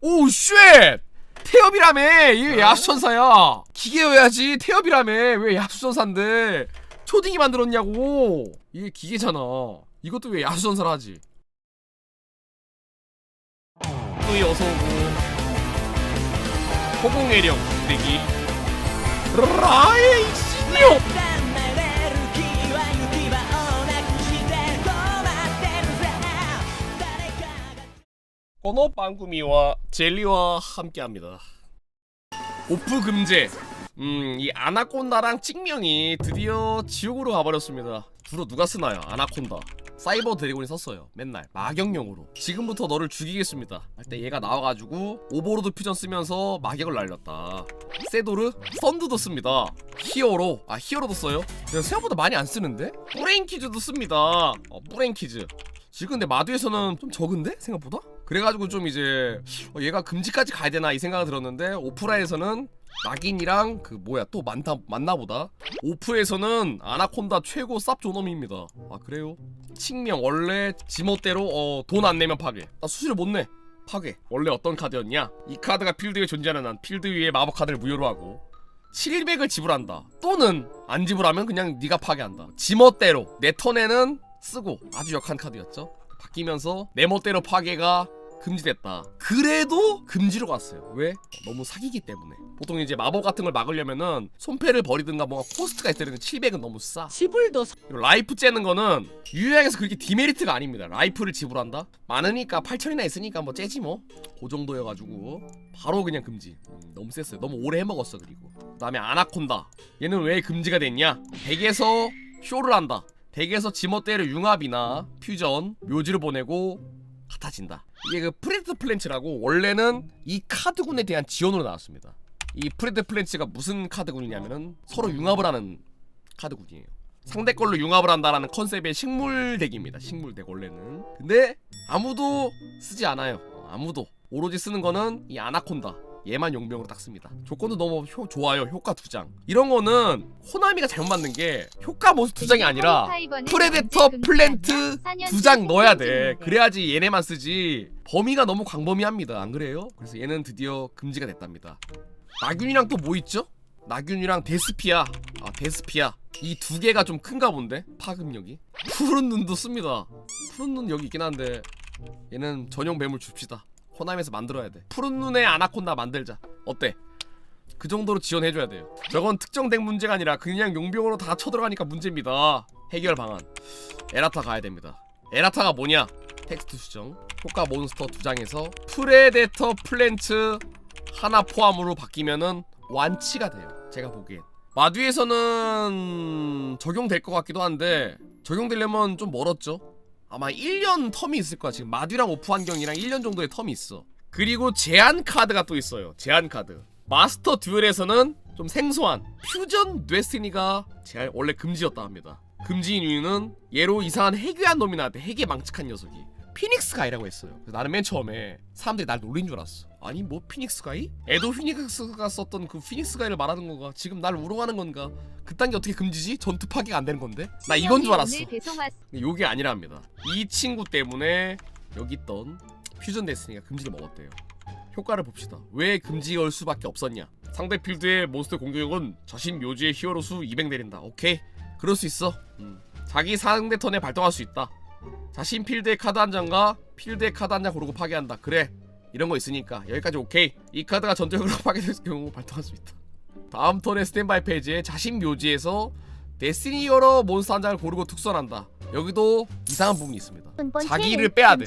오 쉣! 태엽이라며 이게 야수천사야. 기계여야지 태엽이라며 왜 야수천사인데. 초딩이 만들었냐고. 이게 기계잖아. 이것도 왜 야수천사를 하지? 또이 어서오고 허공애령 대기. 라이 신용 번호 빵구미와 젤리와 함께합니다. 오프 금제. 음, 이 아나콘다랑 찍명이 드디어 지옥으로 가버렸습니다. 주로 누가 쓰나요? 아나콘다. 사이버 드래곤이 썼어요. 맨날 마격용으로. 지금부터 너를 죽이겠습니다. 할 때 얘가 나와가지고 오버로드 퓨전 쓰면서 마격을 날렸다. 세도르 썬드도 씁니다. 히어로 아 히어로도 써요? 생각보다 많이 안 쓰는데? 뿌랭키즈도 씁니다. 어, 뿌랭키즈. 지금 근데 마두에서는 좀 적은데? 생각보다? 그래가지고 좀 이제 어, 얘가 금지까지 가야 되나 이 생각이 들었는데 오프라에서는 낙인이랑 그 뭐야 또 많다 많나 보다. 오프에서는 아나콘다 최고 쌉 존엄입니다. 아 그래요? 칭명 원래 지멋대로 어, 돈 안 내면 파괴. 나 수수료 못 내. 파괴. 원래 어떤 카드였냐? 이 카드가 필드 위에 존재하는 한 필드 위에 마법 카드를 무효로 하고 700을 지불한다. 또는 안 지불하면 그냥 네가 파괴한다. 지멋대로. 내 턴에는 쓰고 아주 역한 카드였죠 바뀌면서 내 멋대로 파괴가 금지됐다. 그래도 금지로 갔어요. 왜? 너무 사기기 때문에. 보통 이제 마법 같은 걸 막으려면은 손패를 버리든가 뭔가 코스트가 있어야 되는데 700은 너무 싸. 지불도 라이프 째는 거는 유효양에서 그렇게 디메리트가 아닙니다. 라이프를 지불한다? 많으니까 8천이나 있으니까 뭐 째지 뭐. 그 정도여가지고 바로 그냥 금지. 음, 너무 셌어요. 너무 오래 해먹었어 그리고. 그 다음에 아나콘다. 얘는 왜 금지가 됐냐? 덱에서 쇼를 한다. 덱에서 지멋대로 융합이나 퓨전, 묘지를 보내고 같아진다. 이게 그 프레드 플랜츠라고 원래는 이 카드군에 대한 지원으로 나왔습니다. 이 프레드 플랜츠가 무슨 카드군이냐면은 서로 융합을 하는 카드군이에요. 상대 걸로 융합을 한다라는 컨셉의 식물 덱입니다. 식물 덱 원래는. 근데 아무도 쓰지 않아요. 어, 아무도. 오로지 쓰는 거는 이 아나콘다. 얘만 용병으로 딱 씁니다. 조건도 너무 효, 좋아요. 효과 두 장. 이런 거는 호나미가 잘못 만든 게 효과 모습 두 장이 아니라 프레데터 플랜트 두 장 넣어야 돼. 그래야지 얘네만 쓰지. 범위가 너무 광범위합니다. 안 그래요? 그래서 얘는 드디어 금지가 됐답니다. 나균이랑 또 뭐 있죠? 나균이랑 데스피아. 아 데스피아. 이 두 개가 좀 큰가 본데 파급력이. 푸른 눈도 씁니다. 푸른 눈 여기 있긴 한데 얘는 전용 매물 줍시다. 호남에서 만들어야 돼. 푸른 눈의 아나콘다 만들자. 어때? 그 정도로 지원해줘야 돼요. 저건 특정된 문제가 아니라 그냥 용병으로 다 쳐들어가니까 문제입니다. 해결 방안. 에라타 가야 됩니다. 에라타가 뭐냐? 텍스트 수정. 효과 몬스터 두 장에서 프레데터 플랜츠 하나 포함으로 바뀌면은 완치가 돼요. 제가 보기엔. 마듀에서는 적용될 것 같기도 한데 적용되려면 좀 멀었죠. 아마 1년 텀이 있을 거야. 지금 마듀랑 오프 환경이랑 1년 정도의 텀이 있어. 그리고 제한 카드가 또 있어요. 제한 카드. 마스터 듀얼에서는 좀 생소한 퓨전 데스티니가 제한 원래 금지였다 합니다. 금지인 이유는 얘로 이상한 해괴한 놈이 나한테 해괴 망측한 녀석이 피닉스 가이라고 했어요. 나는 맨 처음에 사람들이 날 놀린 줄 알았어. 아니 뭐 피닉스 가이? 에도 피닉스가 썼던 그 피닉스 가이를 말하는 건가? 지금 날 우롱하는 건가? 그딴 게 어떻게 금지지? 전투 파괴가 안 되는 건데? 나 이건 줄 알았어. 근데 요게 아니랍니다. 이 친구 때문에 여기 있던 퓨전 데스니가 금지를 먹었대요. 효과를 봅시다. 왜 금지 걸 수밖에 없었냐? 상대 필드의 몬스터 공격력은 자신 묘지의 히어로 수 200 내린다. 오케이. 그럴 수 있어. 음. 자기 상대 턴에 발동할 수 있다. 자신 필드의 카드 한 장과 필드의 카드 한 장 고르고 파괴한다. 그래. 이런 거 있으니까 여기까지 오케이. 이 카드가 전투력으로 파괴될 경우 발동할 수 있다. 다음 턴의 스탠바이 페이지에 자신 묘지에서 데스티니 히어로 몬스터 한 장을 고르고 특선한다. 여기도 이상한 부분이 있습니다. 자기를 빼야 돼.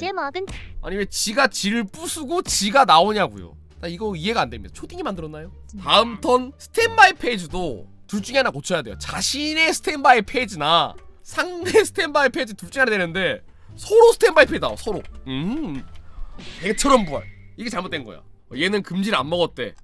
아니 왜 지가 지를 부수고 지가 나오냐고요. 나 이거 이해가 안 됩니다. 초딩이 만들었나요? 다음 턴 스탠바이 페이지도 둘 중에 하나 고쳐야 돼요. 자신의 스탠바이 페이지나 상대 스탠바이 페이지 둘 중에 하나 되는데 서로 스탠바이 페이지 나와 서로. 음. 개처럼 부활. 이게 잘못된 거야. 얘는 금지를 안 먹었대.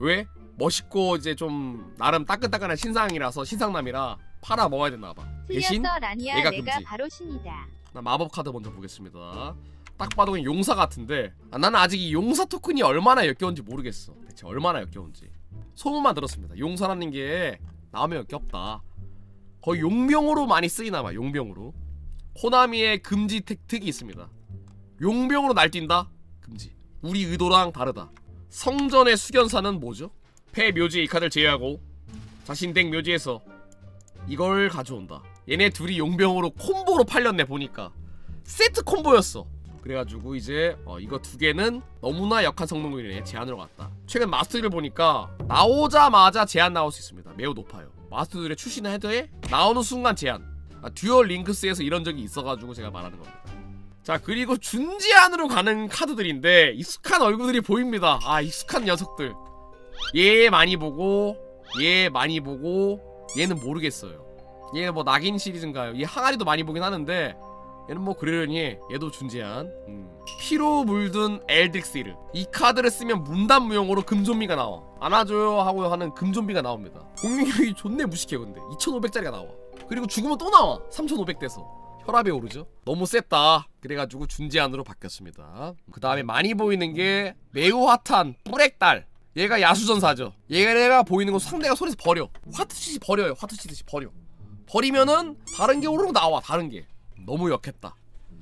왜? 멋있고 이제 좀 나름 따끈따끈한 신상이라서 신상남이라 팔아 먹어야 되나 봐. 대신 라니야 얘가 내가 금지. 바로 신이다. 나 마법 카드 먼저 보겠습니다. 딱 봐도 그냥 용사 같은데 아, 나는 아직 이 용사 토큰이 얼마나 역겨운지 모르겠어. 대체 얼마나 역겨운지. 소문만 들었습니다. 용사라는 게 나오면 역겹다. 거의 용병으로 많이 쓰이나 봐. 용병으로. 호나미의 금지 택, 특이 있습니다. 용병으로 날뛴다. 금지. 우리 의도랑 다르다. 성전의 수견사는 뭐죠? 패 묘지 이 카드를 제외하고 자신 덱 묘지에서 이걸 가져온다. 얘네 둘이 용병으로 콤보로 팔렸네 보니까 세트 콤보였어. 그래가지고 이제 어, 이거 두 개는 너무나 역한 성능이네 제한으로 갔다. 최근 마스터를 보니까 나오자마자 제한 나올 수 있습니다. 매우 높아요. 마스터들의 출신 헤드에 나오는 순간 제한. 아, 듀얼 링크스에서 이런 적이 있어가지고 제가 말하는 겁니다. 자 그리고 준제한으로 가는 카드들인데 익숙한 얼굴들이 보입니다. 아 익숙한 녀석들. 얘 많이 보고 얘 많이 보고 얘는 모르겠어요. 얘뭐 낙인 시리즈인가요? 얘 항아리도 많이 보긴 하는데 얘는 뭐 그러려니 얘도 준제한 음. 피로 물든 엘딕시르 이 카드를 쓰면 문단 무용으로 금좀비가 나와. 안아줘요 하고 하는 금좀비가 나옵니다. 공격력이 존내 무식해 근데. 2500짜리가 나와. 그리고 죽으면 또 나와. 3500 돼서. 혈압이 오르죠. 너무 셌다. 그래가지고 준제한으로 바뀌었습니다. 그 다음에 많이 보이는 게 매우 핫한 뿌렉달. 얘가 야수전사죠. 얘가 보이는 건 상대가 손에서 버려. 화트치듯이 버려요. 화트치듯이 버려. 버리면은 다른 게 오르고 나와 다른 게. 너무 역했다.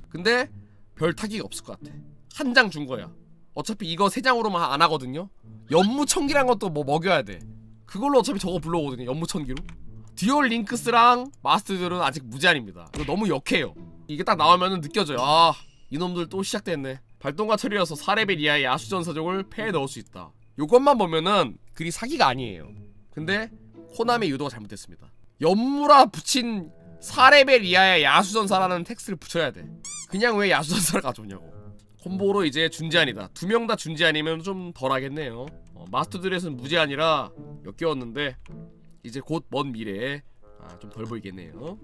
근데 별 타기가 없을 것 같아. 한 장 준 거야. 어차피 이거 세 장으로만 안 하거든요. 연무청기란 것도 뭐 먹여야 돼. 그걸로 어차피 저거 불러오거든요 연무청기로. 듀얼 링크스랑 마스터들은 아직 무제한입니다. 이거 너무 역해요. 이게 딱 나오면은 느껴져요. 아 이놈들 또 시작됐네. 발동과 처리여서 4레벨 이하의 야수전사족을 패에 넣을 수 있다. 요것만 보면은 그리 사기가 아니에요. 근데 코나미 유도가 잘못됐습니다. 연무라 붙인 4레벨 이하의 야수전사라는 텍스트를 붙여야 돼. 그냥 왜 야수전사를 가져오냐고. 콤보로 이제 준제한이다. 두 명 다 준제한이면 좀 덜하겠네요. 어, 마스터들에서는 무제한이라 역겨웠는데 이제 곧 먼 미래에 아, 좀 덜 보이겠네요.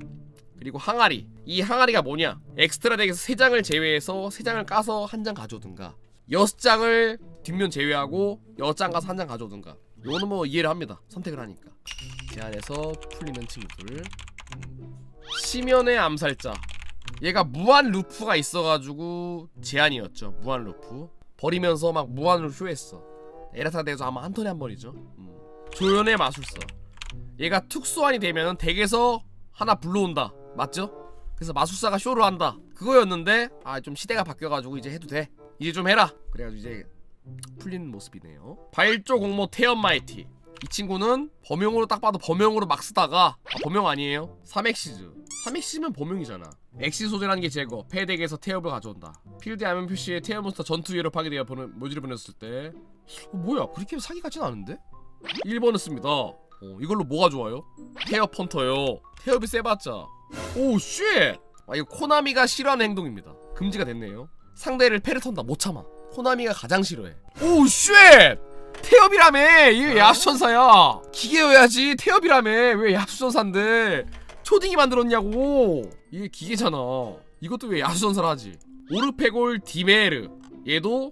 그리고 항아리. 이 항아리가 뭐냐? 엑스트라 덱에서 3장을 제외해서 3장을 까서 한 장 가져오든가. 6장을 뒷면 제외하고 6장 가서 한 장 가져오든가. 요거는 뭐 이해를 합니다. 선택을 하니까. 제안해서 풀리는 친구들 음. 시면의 암살자. 얘가 무한 루프가 있어가지고 제한이었죠. 무한 루프. 버리면서 막 무한으로 쇼했어. 에라타 대에서 아마 한 턴에 한 번이죠. 음. 조연의 마술사. 얘가 특수환이 되면 덱에서 하나 불러온다. 맞죠? 그래서 마술사가 쇼를 한다. 그거였는데 아 좀 시대가 바뀌어가지고 이제 해도 돼. 이제 좀 해라. 그래가지고 이제 풀리는 모습이네요. 발조 공모 태연 마이티 이 친구는 범용으로 딱 봐도 범용으로 막 쓰다가 아, 범용 아니에요? 3엑시즈. 3엑시즈면 범용이잖아. 엑시 소재라는 게 제거 패덱에서 태엽을 가져온다. 필드 화면 표시에 태엽 몬스터 전투 위로 파괴되어 보는 모지를 보냈을 때. 어, 뭐야? 그렇게 사기 같진 않은데? 1번을 씁니다. 어, 이걸로 뭐가 좋아요? 태엽 펀터요. 태엽이 세봤자. 오쉣! 아 이거 코나미가 싫어하는 행동입니다. 금지가 됐네요. 상대를 패를 턴다. 못 참아. 코나미가 가장 싫어해. 오쉣 태엽이라며 얘 야수천사야. 기계여야지 태엽이라며. 왜 야수천사인데? 초딩이 만들었냐고. 이게 기계잖아. 이것도 왜 야수천사를 하지? 오르페골 디메르. 얘도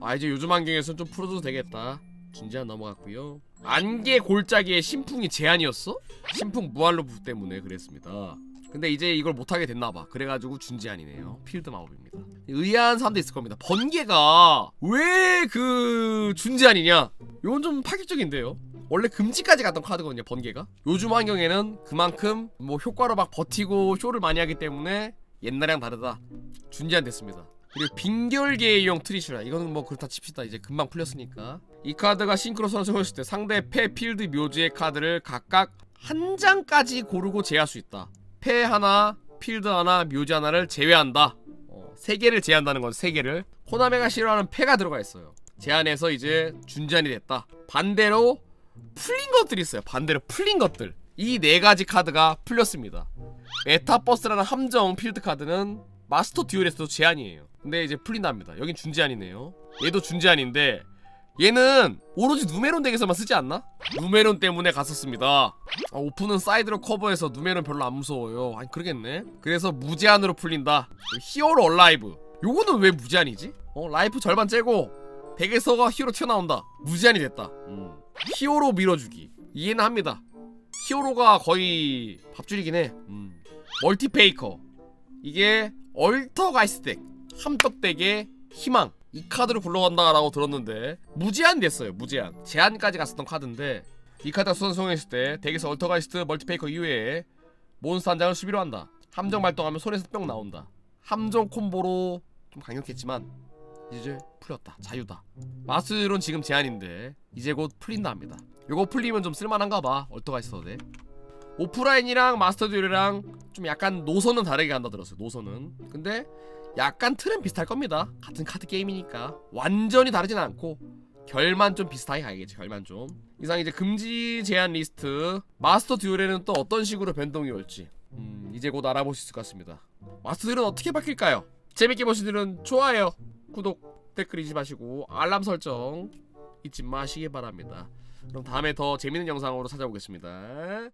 아 이제 요즘 환경에서는 좀 풀어줘도 되겠다. 준제한 넘어갔고요. 안개 골짜기의 신풍이 제한이었어? 신풍 무한로프 때문에 그랬습니다 근데 이제 이걸 못하게 됐나봐. 그래가지고 준제한이네요. 필드 마법입니다. 의아한 사람도 있을 겁니다. 번개가 왜 그 준제한이냐? 이건 좀 파격적인데요? 원래 금지까지 갔던 카드거든요 번개가. 요즘 환경에는 그만큼 뭐 효과로 막 버티고 쇼를 많이 하기 때문에 옛날이랑 다르다. 준제한 됐습니다. 그리고 빙결계용 트리슈라. 이거는 뭐 그렇다 칩시다. 이제 금방 풀렸으니까. 이 카드가 싱크로 선정했을 때 상대 패 필드 묘지의 카드를 각각 한 장까지 고르고 제할 수 있다 패 하나 필드 하나 묘지 하나를 제외한다. 어, 세 개를 제한다는 건세 개를. 코나메가 싫어하는 패가 들어가 있어요. 제한해서 이제 준제한이 됐다. 반대로 풀린 것들이 있어요. 반대로 풀린 것들. 이 네 가지 카드가 풀렸습니다. 메타버스라는 함정 필드 카드는 마스터 듀얼에서도 제한이에요. 근데 이제 풀린답니다. 여긴 준제한이네요. 얘도 준제한인데 얘는 오로지 누메론 덱에서만 쓰지 않나? 누메론 때문에 갔었습니다. 아, 오픈은 사이드로 커버해서 누메론 별로 안 무서워요. 아니 그러겠네. 그래서 무제한으로 풀린다. 히어로 얼라이브. 요거는 왜 무제한이지? 어 라이프 절반 째고 덱에서가 히어로 튀어나온다. 무제한이 됐다. 음. 히어로 밀어주기. 이해는 합니다. 히어로가 거의 밥줄이긴 해. 음. 멀티페이커. 이게 얼터가이스 덱. 함떡 덱의 희망 이 카드를 굴러간다라고 들었는데 무제한 됐어요 무제한. 제한까지 갔었던 카드인데 이 카드가 수선성했을 때 덱에서 얼터가이스트 멀티페이커 이외에 몬스터 한 장을 수비로 한다. 함정 발동하면 손에서 뿅 나온다. 함정 콤보로 좀 강력했지만 이제 풀렸다. 자유다. 마스터들은 지금 제한인데 이제 곧 풀린다 합니다. 요거 풀리면 좀 쓸만한가 봐 얼터가 있어도 돼 오프라인이랑 마스터 듀얼이랑 좀 약간 노선은 다르게 간다 들었어요 노선은. 근데 약간 틀은 비슷할 겁니다. 같은 카드 게임이니까. 완전히 다르진 않고 결만 좀 비슷하게 가야겠지 결만 좀. 이상 이제 금지 제한 리스트. 마스터 듀얼에는 또 어떤 식으로 변동이 올지. 음 이제 곧 알아볼 수 있을 것 같습니다. 마스터 듀얼은 어떻게 바뀔까요? 재밌게 보신 분들은 좋아요 구독 댓글 잊지 마시고 알람 설정 잊지 마시기 바랍니다. 그럼 다음에 더 재밌는 영상으로 찾아오겠습니다